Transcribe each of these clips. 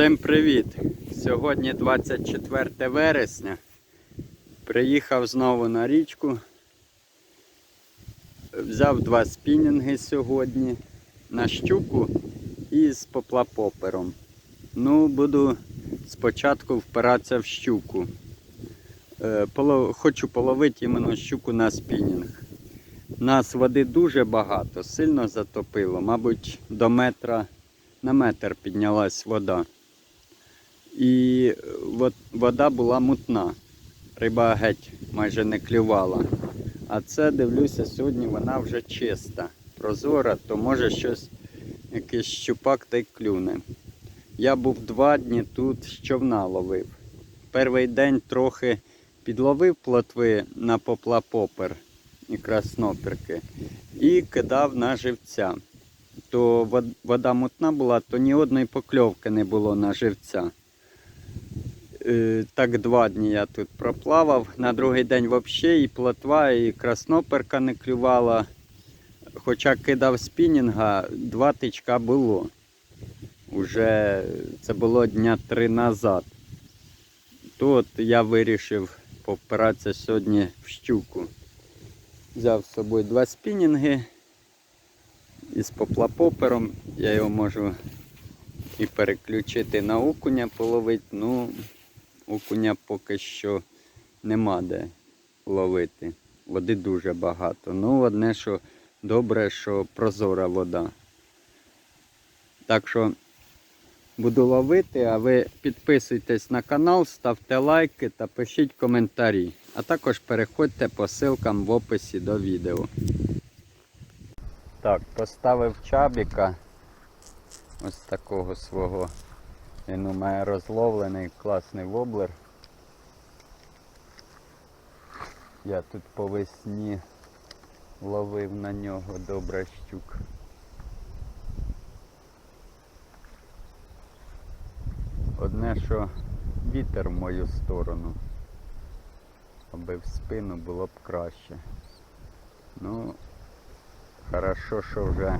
Всім привіт! Сьогодні 24 вересня. Приїхав знову на річку. Взяв два спінінги сьогодні на щуку і з поплапопером. Ну, буду спочатку впиратися в щуку. Е, Хочу половити іменно щуку на спінінг. Нас води дуже багато, сильно затопило, мабуть, до метра на метр піднялась вода. І вода була мутна. Риба геть майже не клювала. А це дивлюся, сьогодні вона вже чиста, прозора, то може щось, якийсь щупак та й клюне. Я був два дні тут з човна ловив. Перший день трохи підловив плотви на попла-попер і красноперки і кидав на живця то вода мутна була, то ні одної покльовки не було на живця. Е, Так два дні я тут проплавав. На другий день взагалі і плотва, і красноперка не клювала. Хоча кидав спінінга, два тичка було. Уже це було дня три назад. То от я вирішив повпиратися сьогодні в щуку. Взяв з собою два спінінги із поплапопером. Я його можу і переключити на окуня половити. Ну, окуня поки що нема де ловити. Води дуже багато. Ну, одне, що добре, що прозора вода. Так що буду ловити, а ви підписуйтесь на канал, ставте лайки та пишіть коментарі. А також переходьте по ссылкам в описі до відео. Так, поставив чабіка ось такого свого. Він у мене розловлений, класний воблер. Я тут по весні ловив на нього добре щук. Одне, що вітер в мою сторону, аби в спину було б краще. Ну, Хорошо, що вже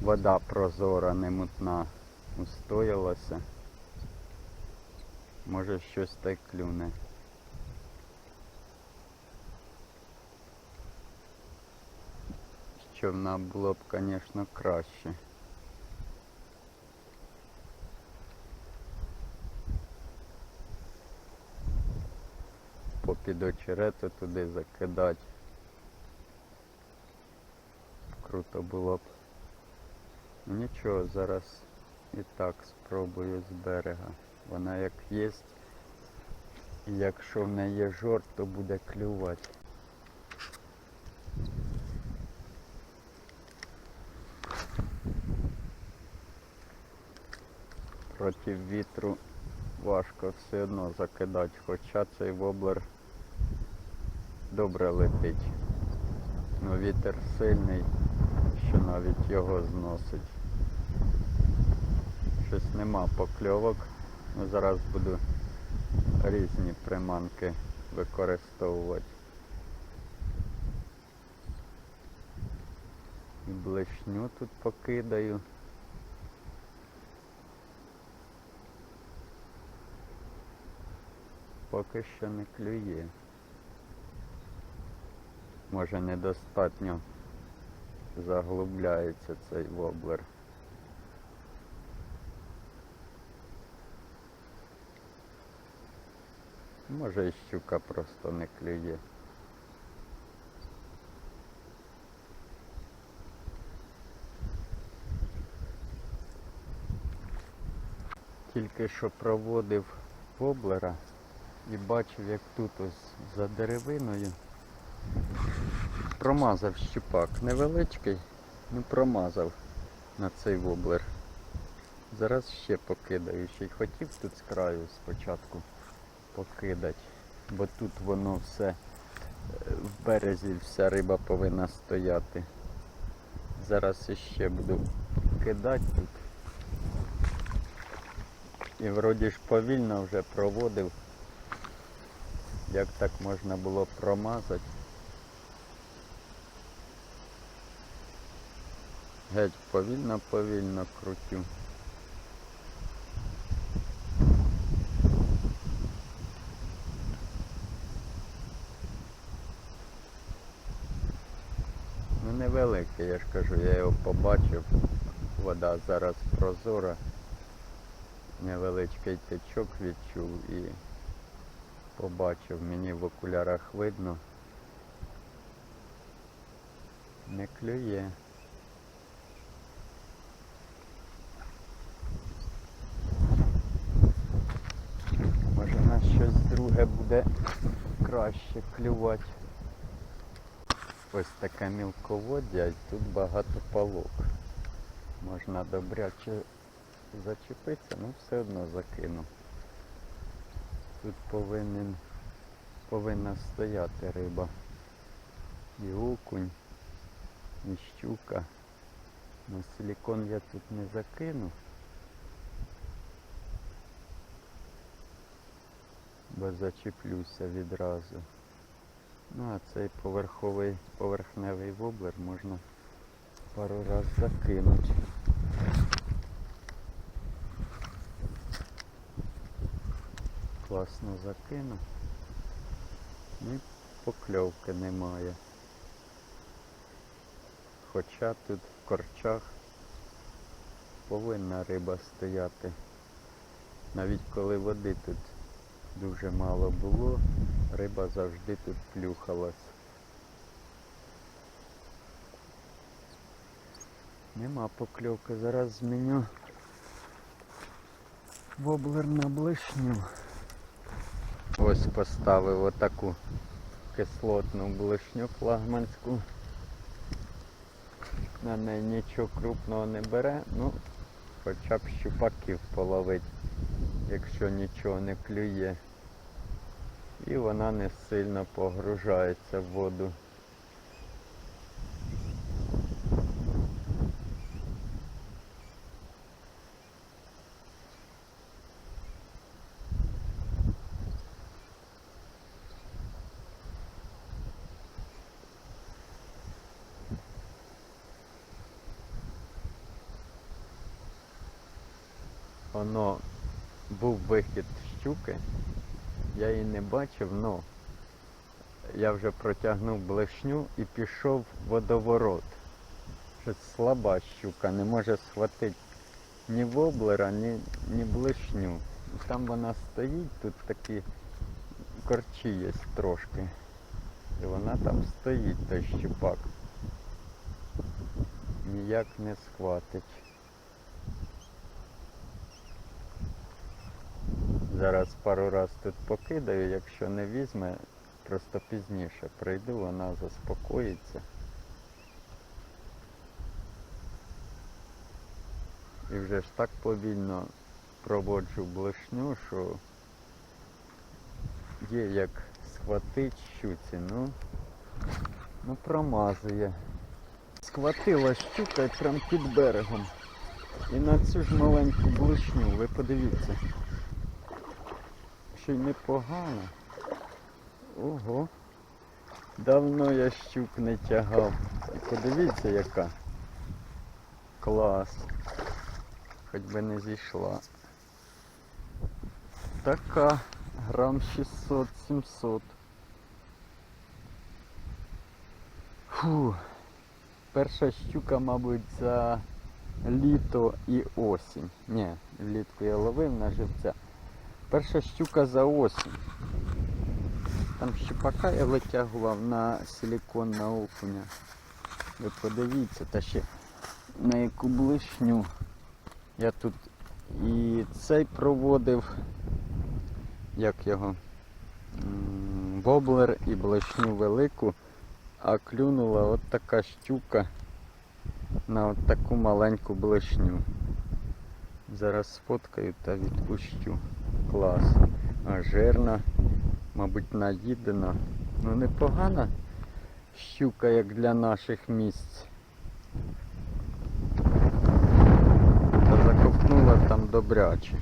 вода прозора, не мутна, устоялася. Може щось та й клюне. Човна було б, звісно, краще. Попід очерету туди закидати. Круто було б. Нічого, зараз і так спробую з берега. Вона як є. І якщо в неї є жор, то буде клювати. Проти вітру важко все одно закидати, хоча цей воблер добре летить. Ну вітер сильний, що навіть його зносить. Щось нема покльовок. Зараз буду різні приманки використовувати. І блешню тут покидаю. Поки що не клює. Може недостатньо заглубляється цей воблер. Може і щука просто не клює. Тільки що проводив воблера і бачив, як тут ось за деревиною промазав щупак. Невеличкий, ну промазав на цей воблер. Зараз ще покидаю. Ще й хотів тут з краю спочатку покидати, бо тут воно все е, в березі вся риба повинна стояти. Зараз іще буду кидати тут. І вроді ж повільно вже проводив. Як так можна було промазати? Геть повільно-повільно крутю. невеличкий, я ж кажу, я його побачив. Вода зараз прозора. Невеличкий течок відчув і побачив, мені в окулярах видно. Не клює. Може на щось друге буде краще клювати. Ось таке мілководдя і тут багато палок. Можна добряче зачепитися, ну все одно закину. Тут повинен, повинна стояти риба. І окунь, і щука. На силікон я тут не закину. Бо зачеплюся відразу. Ну а цей поверховий поверхневий воблер можна пару раз закинути. Класно закинув. Ну і покльовки немає. Хоча тут в корчах повинна риба стояти. Навіть коли води тут дуже мало було, риба завжди тут плюхалась. Нема покльовки, зараз зміню воблер на блишню. Ось поставив отаку кислотну блишню флагманську. На неї нічого крупного не бере, ну хоча б щупаків половить, якщо нічого не клює. І вона не сильно погружається в воду. Воно був вихід щуки. Я її не бачив, але я вже протягнув блешню і пішов водоворот. Щось слаба щука, не може схватити ні воблера, ні, ні блешню. Там вона стоїть, тут такі корчі є трошки. І вона там стоїть, той щупак. Ніяк не схватить. Зараз пару раз тут покидаю, якщо не візьме, просто пізніше прийду, вона заспокоїться. І вже ж так повільно проводжу блишню, що є як схватить щуці, ну, ну промазує. Схватила щука і прям під берегом. І на цю ж маленьку блишню, ви подивіться ще й непогано. Ого. Давно я щук не тягав. І подивіться яка. Клас. Хоч би не зійшла. Така. Грам 600-700. Фу. Перша щука, мабуть, за літо і осінь. Ні, влітку я ловив на живця. Перша щука за осінь. Там щупака я витягував на силікон на окуня. Ви подивіться, та ще на яку блишню. Я тут і цей проводив, як його, воблер і блишню велику, а клюнула от така щука на от таку маленьку блишню. Зараз сфоткаю та відпущу. Клас. А жирна, мабуть, наїдена. Ну непогана щука, як для наших місць. Та заковтнула там добряче.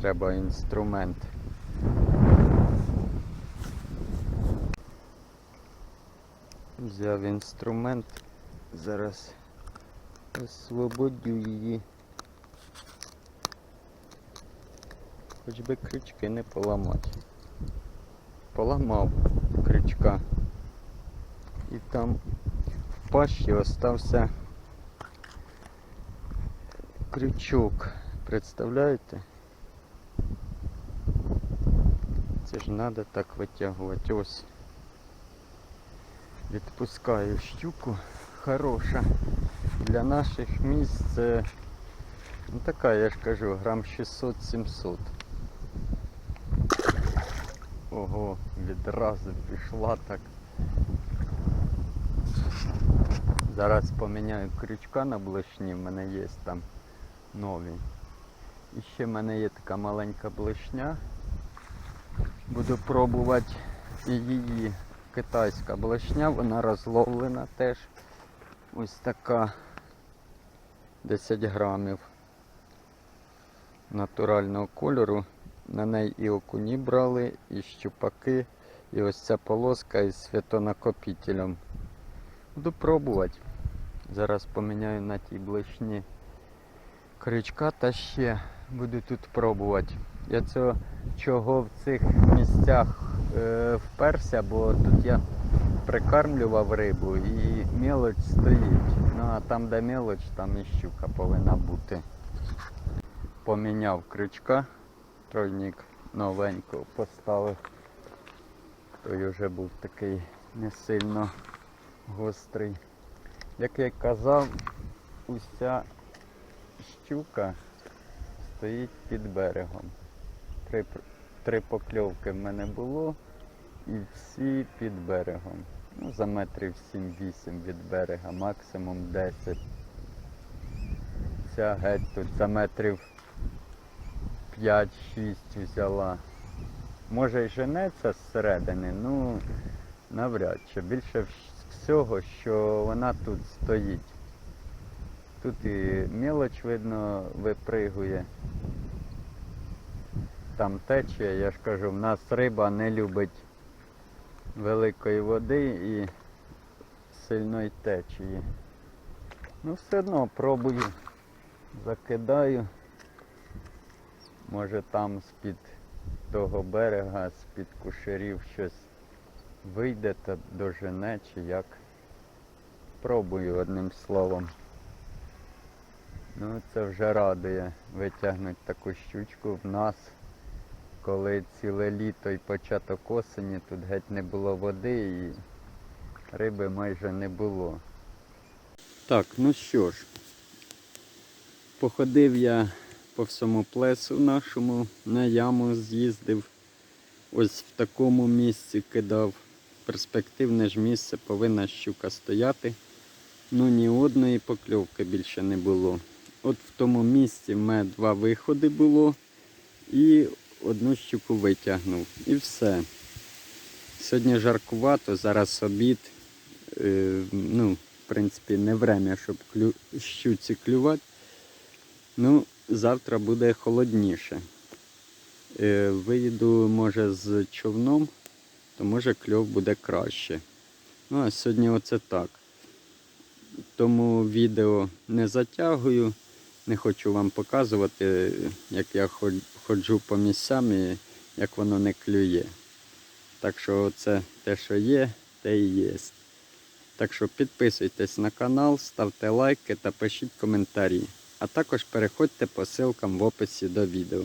Треба інструмент. Взяв інструмент. Зараз освободю її. Хоч би крючки не поламати. Поламав крючка. І там в пащі остався крючок. Представляєте? Це ж треба так витягувати. Ось. Відпускаю щуку. Хороша. Для наших місць ну, така, я ж кажу, грам 600-700. Ого, відразу пішла так. Зараз поміняю крючка на блешні, в мене є там нові. І ще в мене є така маленька блешня. Буду пробувати її китайська блешня, вона розловлена теж. Ось така 10 грамів натурального кольору. На неї і окуні брали, і щупаки, і ось ця полоска із святонакопітелем. Буду пробувати. Зараз поміняю на тій блешні крючка та ще буду тут пробувати. Я цього чого в цих місцях е, вперся, бо тут я прикармлював рибу і мелоч стоїть. Ну а там, де мелоч, там і щука повинна бути. Поміняв крючка, тройник новенького поставив. Той вже був такий не сильно гострий. Як я казав, уся щука стоїть під берегом. Три, три покльовки в мене було і всі під берегом. Ну, за метрів 7-8 від берега, максимум 10. Ця геть тут за метрів 5-6 взяла. Може й женеться зсередини, ну навряд чи. Більше всього, що вона тут стоїть. Тут і мелоч, видно, випригує. Там течія, я ж кажу, в нас риба не любить великої води і сильної течії. Ну все одно пробую, закидаю. Може там з-під того берега, з-під кушерів щось вийде та дожене чи як. Пробую одним словом. Ну це вже радує витягнути таку щучку в нас, коли ціле літо і початок осені тут геть не було води і риби майже не було. Так, ну що ж, походив я по всьому плесу нашому, на яму з'їздив. Ось в такому місці кидав. Перспективне ж місце повинна щука стояти. Ну ні одної покльовки більше не було. От в тому місці в мене два виходи було і одну щуку витягнув. І все. Сьогодні жаркувато, зараз обід. Е, ну, в принципі, не время, щоб клю... щуці клювати. Ну, завтра буде холодніше. Е, виїду, може, з човном, то може кльов буде краще. Ну, а сьогодні оце так. Тому відео не затягую. Не хочу вам показувати, як я ходжу по місцям і як воно не клює. Так що це те, що є, те і є. Так що підписуйтесь на канал, ставте лайки та пишіть коментарі. А також переходьте по ссылкам в описі до відео.